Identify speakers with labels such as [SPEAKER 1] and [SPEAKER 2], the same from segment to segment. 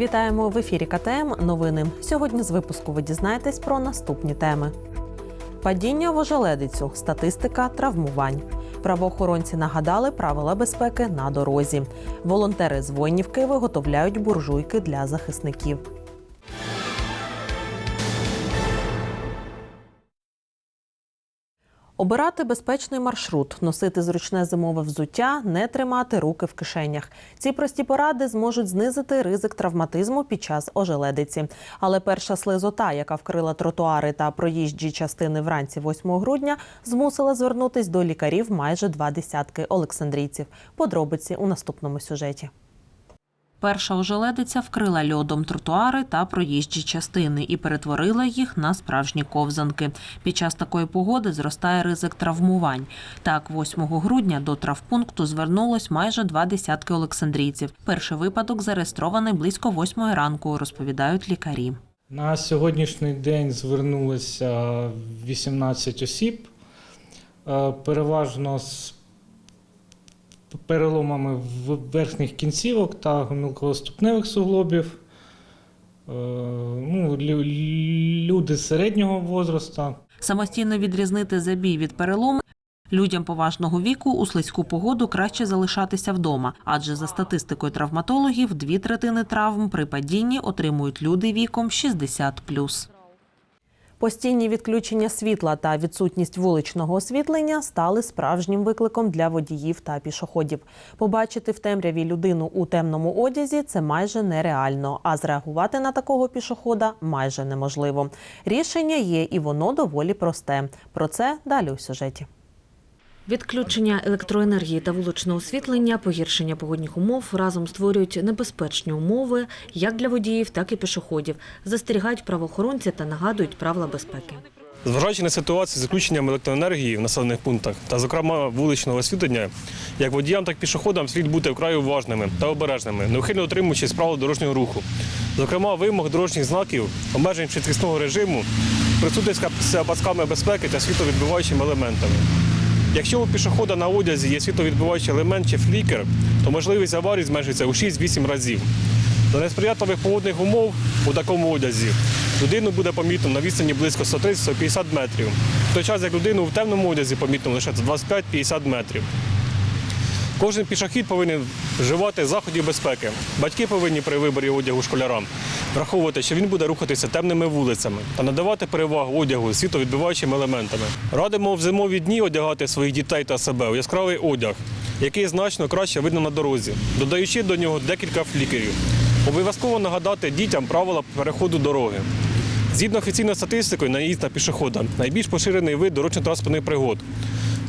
[SPEAKER 1] Вітаємо в ефірі КТМ. Новини. Сьогодні з випуску ви дізнаєтесь про наступні теми: падіння в ожеледицю, статистика травмувань. Правоохоронці нагадали правила безпеки на дорозі. Волонтери з воїнівки виготовляють буржуйки для захисників. Обирати безпечний маршрут, носити зручне зимове взуття, не тримати руки в кишенях. Ці прості поради зможуть знизити ризик травматизму під час ожеледиці. Але перша слизота, яка вкрила тротуари та проїжджі частини вранці 8 грудня, змусила звернутись до лікарів майже два десятки олександрійців. Подробиці у наступному сюжеті. Перша ожеледиця вкрила льодом тротуари та проїжджі частини і перетворила їх на справжні ковзанки. Під час такої погоди зростає ризик травмувань. Так, 8 грудня до травпункту звернулось майже два десятки олександрійців. Перший випадок зареєстрований близько 8 ранку, розповідають лікарі.
[SPEAKER 2] На сьогоднішній день звернулося 18 осіб, е, переважно з переломами верхніх кінцівок та гомілково-ступневих суглобів. Е, Ну, люди середнього возрасту.
[SPEAKER 1] Самостійно відрізнити забій від перелому людям поважного віку у слизьку погоду краще залишатися вдома, адже за статистикою травматологів дві третини травм при падінні отримують люди віком 60+. Постійні відключення світла та відсутність вуличного освітлення стали справжнім викликом для водіїв та пішоходів. Побачити в темряві людину у темному одязі це майже нереально, а зреагувати на такого пішохода майже неможливо. Рішення є, і воно доволі просте. Про це далі у сюжеті.
[SPEAKER 3] Відключення електроенергії та вуличного освітлення, погіршення погодних умов разом створюють небезпечні умови як для водіїв, так і пішоходів. Застерігають правоохоронці та нагадують правила безпеки.
[SPEAKER 4] Зважаючи на ситуацію з відключенням електроенергії в населених пунктах та, зокрема, вуличного освітлення, як водіям, так і пішоходам слід бути вкрай уважними та обережними, неухильно дотримуючись правил дорожнього руху. Зокрема, вимог дорожніх знаків, обмежень швидкісного режиму, присутність з пасками безпеки та світловідбиваючими елементами. Якщо у пішохода на одязі є світловідбиваючий елемент чи флікер, то можливість аварії зменшується у 6-8 разів. За несприятливих погодних умов у такому одязі людину буде помітно на відстані близько 130-150 метрів, в той час як людину в темному одязі помітно лише 25-50 метрів. Кожен пішохід повинен вживати заходів безпеки. Батьки повинні при виборі одягу школярам враховувати, що він буде рухатися темними вулицями та надавати перевагу одягу світовідбиваючими елементами. Радимо в зимові дні одягати своїх дітей та себе у яскравий одяг, який значно краще видно на дорозі, додаючи до нього декілька флікерів. Обов'язково нагадати дітям правила переходу дороги. Згідно офіційною статистикою, наїзд на пішохода найбільш поширений вид дорожньо-транспортних пригод.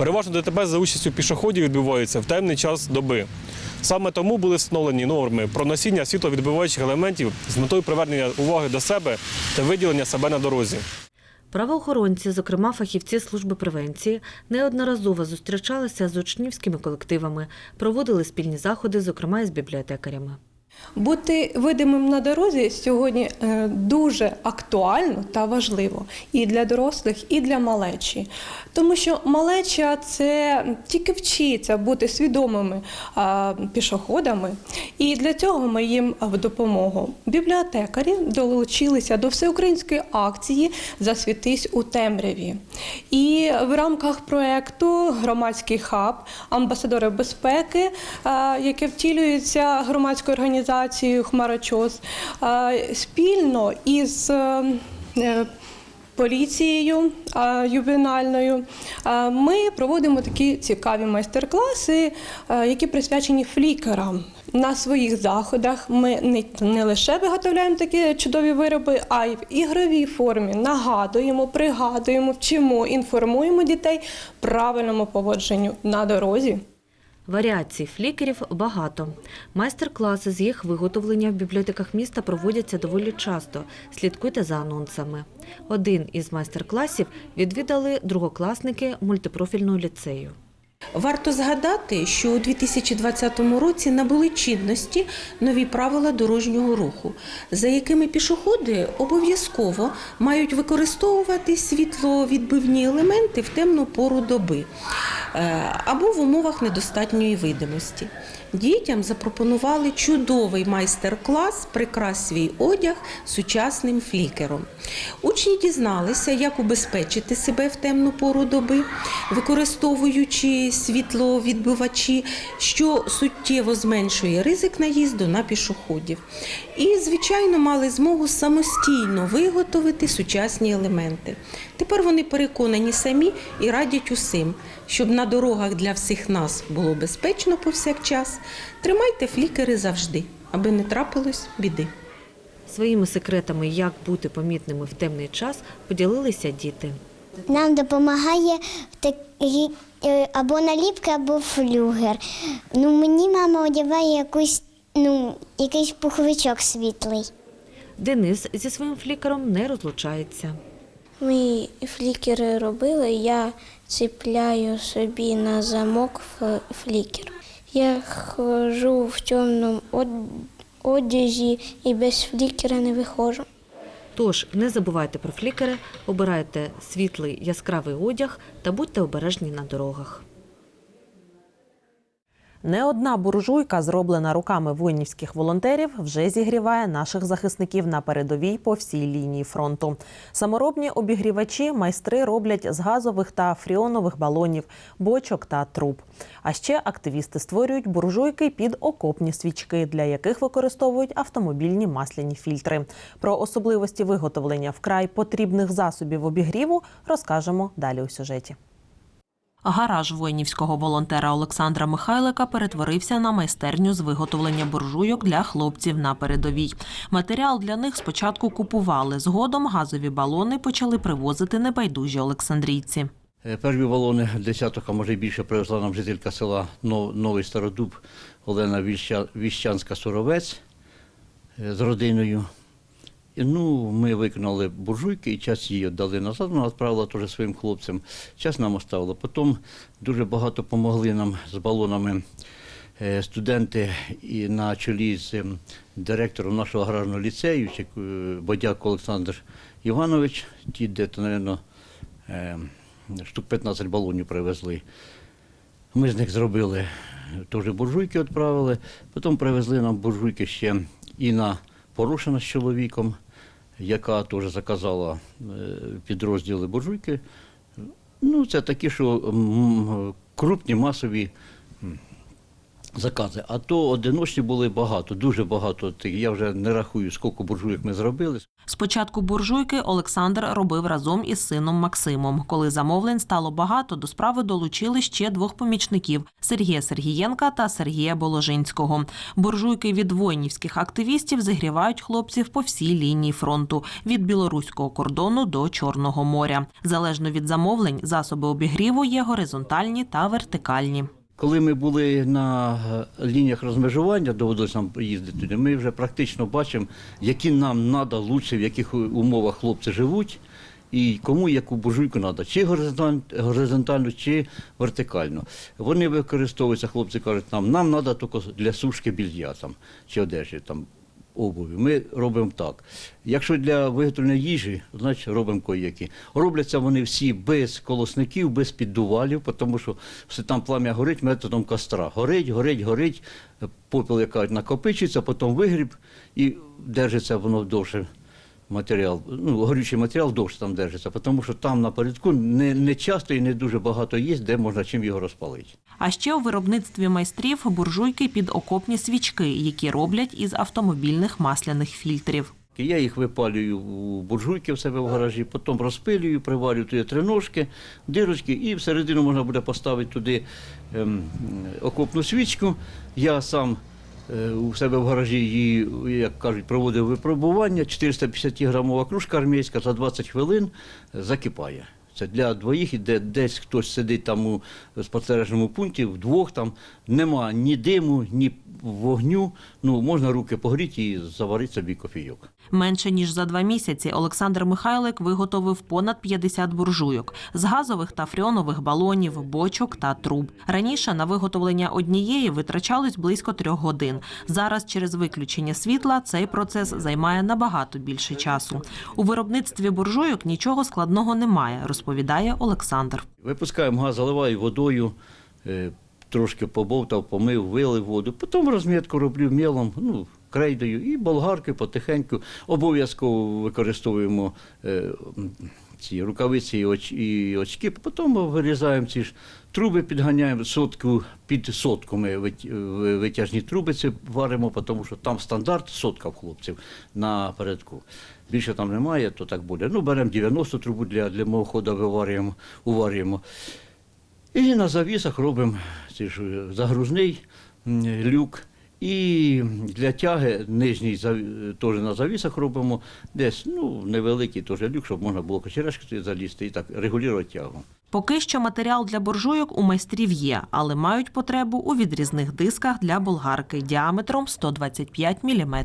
[SPEAKER 4] Переважно ДТП за участю пішоходів відбуваються в темний час доби. Саме тому були встановлені норми про носіння світловідбиваючих елементів з метою привернення уваги до себе та виділення себе на дорозі.
[SPEAKER 3] Правоохоронці, зокрема фахівці служби превенції, неодноразово зустрічалися з учнівськими колективами, проводили спільні заходи, зокрема із бібліотекарями.
[SPEAKER 5] Бути видимим на дорозі сьогодні е, дуже актуально та важливо і для дорослих, і для малечі. Тому що малеча це тільки вчиться бути свідомими пішоходами, і для цього ми їм в допомогу. Бібліотекарі долучилися до всеукраїнської акції Засвітись у темряві. І в рамках проекту Громадський хаб амбасадори безпеки, яке втілюється громадською організацією Хмарочос, спільно із е, поліцією ювенальною. Ми проводимо такі цікаві майстер-класи, які присвячені флікерам. На своїх заходах ми не, не лише виготовляємо такі чудові вироби, а й в ігровій формі нагадуємо, пригадуємо, вчимо, інформуємо дітей правильному поводженню на дорозі.
[SPEAKER 3] Варіацій флікерів багато. Майстер-класи з їх виготовлення в бібліотеках міста проводяться доволі часто. Слідкуйте за анонсами. Один із майстер-класів відвідали другокласники мультипрофільного ліцею.
[SPEAKER 6] Варто згадати, що у 2020 році набули чинності нові правила дорожнього руху, за якими пішоходи обов'язково мають використовувати світловідбивні елементи в темну пору доби е, або в умовах недостатньої видимості. Дітям запропонували чудовий майстер-клас Прикрась свій одяг сучасним флікером. Учні дізналися, як убезпечити себе в темну пору доби, використовуючи світловідбивачі, що суттєво зменшує ризик наїзду на пішоходів. І, звичайно, мали змогу самостійно виготовити сучасні елементи. Тепер вони переконані самі і радять усім, щоб на дорогах для всіх нас було безпечно повсякчас. Тримайте флікери завжди, аби не трапилось біди.
[SPEAKER 3] Своїми секретами, як бути помітними в темний час, поділилися діти.
[SPEAKER 7] Нам допомагає такі е, або наліпки, або флюгер. Ну, мені мама одягає якусь, ну, якийсь пуховичок світлий.
[SPEAKER 3] Денис зі своїм флікером не розлучається.
[SPEAKER 8] Ми флікери робили, я чіпляю собі на замок флікер. Я хожу в темному одязі і без флікера не виходжу.
[SPEAKER 3] Тож не забувайте про флікери, обирайте світлий яскравий одяг та будьте обережні на дорогах.
[SPEAKER 1] Не одна буржуйка, зроблена руками воїнівських волонтерів, вже зігріває наших захисників на передовій по всій лінії фронту. Саморобні обігрівачі майстри роблять з газових та фріонових балонів, бочок та труб. А ще активісти створюють буржуйки під окопні свічки, для яких використовують автомобільні масляні фільтри. Про особливості виготовлення вкрай потрібних засобів обігріву розкажемо далі у сюжеті. Гараж воїнівського волонтера Олександра Михайлика перетворився на майстерню з виготовлення буржуйок для хлопців на передовій. Матеріал для них спочатку купували. Згодом газові балони почали привозити небайдужі олександрійці.
[SPEAKER 9] Е, Перші балони десяток, а може більше привезла нам жителька села Нов- Новий Стародуб Олена Віща- Віщанська-Суровець е, з родиною. І, ну, ми виконали буржуйки і час її віддали назад, вона відправила теж своїм хлопцям. Час нам оставила. Потім дуже багато допомогли нам з балонами е, студенти і на чолі з ем, директором нашого аграрного ліцею, е, Бодяк Олександр Іванович, ті, де, то, мабуть, штук 15 балонів привезли. Ми з них зробили теж буржуйки, відправили. Потім привезли нам буржуйки ще Інна Порошина з чоловіком, яка теж заказала е, підрозділи буржуйки. Ну, це такі, що крупні масові закази. А то одиночні були багато, дуже багато. Я вже не рахую, скільки буржуйок ми зробили.
[SPEAKER 1] Спочатку буржуйки Олександр робив разом із сином Максимом. Коли замовлень стало багато, до справи долучили ще двох помічників Сергія Сергієнка та Сергія Боложинського. Буржуйки від воїнівських активістів зігрівають хлопців по всій лінії фронту від білоруського кордону до Чорного моря. Залежно від замовлень, засоби обігріву є горизонтальні та вертикальні.
[SPEAKER 9] Коли ми були на е, лініях розмежування, доводилось нам їздити ми вже практично бачимо, які нам треба лучше, в яких умовах хлопці живуть, і кому яку буржуйку треба, чи горизонталь- горизонтальну, чи вертикальну. Вони використовуються, хлопці кажуть, нам, нам треба тільки для сушки білья там, чи одежі. Там, обуві. Ми робимо так. Якщо для виготовлення їжі, значить робимо кояки. Робляться вони всі без колосників, без піддувалів, тому що все там плам'я горить методом костра. Горить, горить, горить, попіл, яка накопичується, потім вигріб і держиться воно довше. Матеріал, ну, горючий матеріал довше там держиться, тому що там напередку не, не часто і не дуже багато є, де можна чим його розпалити.
[SPEAKER 1] А ще у виробництві майстрів буржуйки під окопні свічки, які роблять із автомобільних масляних фільтрів.
[SPEAKER 9] Я їх випалюю у буржуйки в себе в гаражі, потім розпилюю, приварюю туди три ножки, дирочки, і всередину можна буде поставити туди ем, окопну свічку. Я сам у себе в гаражі її, як кажуть, проводив випробування. 450 грамова кружка армійська за 20 хвилин е, закипає. Це для двоїх, де десь хтось сидить там у спостережному пункті, вдвох там нема ні диму, ні вогню. Ну, можна руки погріти і заварити собі кофійок.
[SPEAKER 1] Менше ніж за два місяці Олександр Михайлик виготовив понад 50 буржуйок з газових та фріонових балонів, бочок та труб. Раніше на виготовлення однієї витрачалось близько трьох годин. Зараз через виключення світла цей процес займає набагато більше часу. У виробництві буржуйок нічого складного немає, розповідає Олександр.
[SPEAKER 9] Випускаємо газ, заливаю водою, е, трошки побовтав, помив, вилив воду. Потім розмітку роблю мілом, ну, крейдою і болгаркою потихеньку. Обов'язково використовуємо е, ці рукавиці і, оч, і очки. Потім вирізаємо ці ж труби, підганяємо сотку під сотку. Ми витяжні труби ці варимо, тому що там стандарт сотка в хлопців на передку. Більше там немає, то так буде. Ну, беремо 90 трубу для, для мого ходу виварюємо, уварюємо. І на завісах робимо цей ж загрузний люк. І для тяги нижній теж на завісах робимо десь ну, невеликий теж люк, щоб можна було кочерешкою залізти і так регулювати тягу.
[SPEAKER 1] Поки що матеріал для буржуйок у майстрів є, але мають потребу у відрізних дисках для болгарки діаметром 125 мм.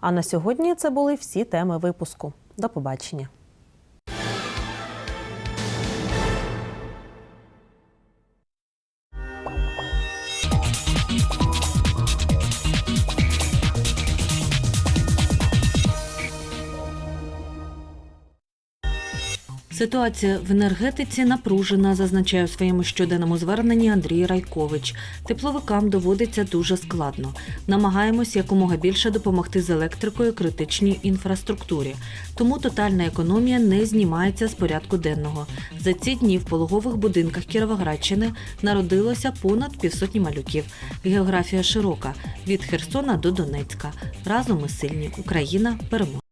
[SPEAKER 1] А на сьогодні це були всі теми випуску. До побачення.
[SPEAKER 3] Ситуація в енергетиці напружена, зазначає у своєму щоденному зверненні Андрій Райкович. Тепловикам доводиться дуже складно. Намагаємось якомога більше допомогти з електрикою критичній інфраструктурі. Тому тотальна економія не знімається з порядку денного. За ці дні в пологових будинках Кіровоградщини народилося понад півсотні малюків. Географія широка від Херсона до Донецька. Разом ми сильні. Україна переможе.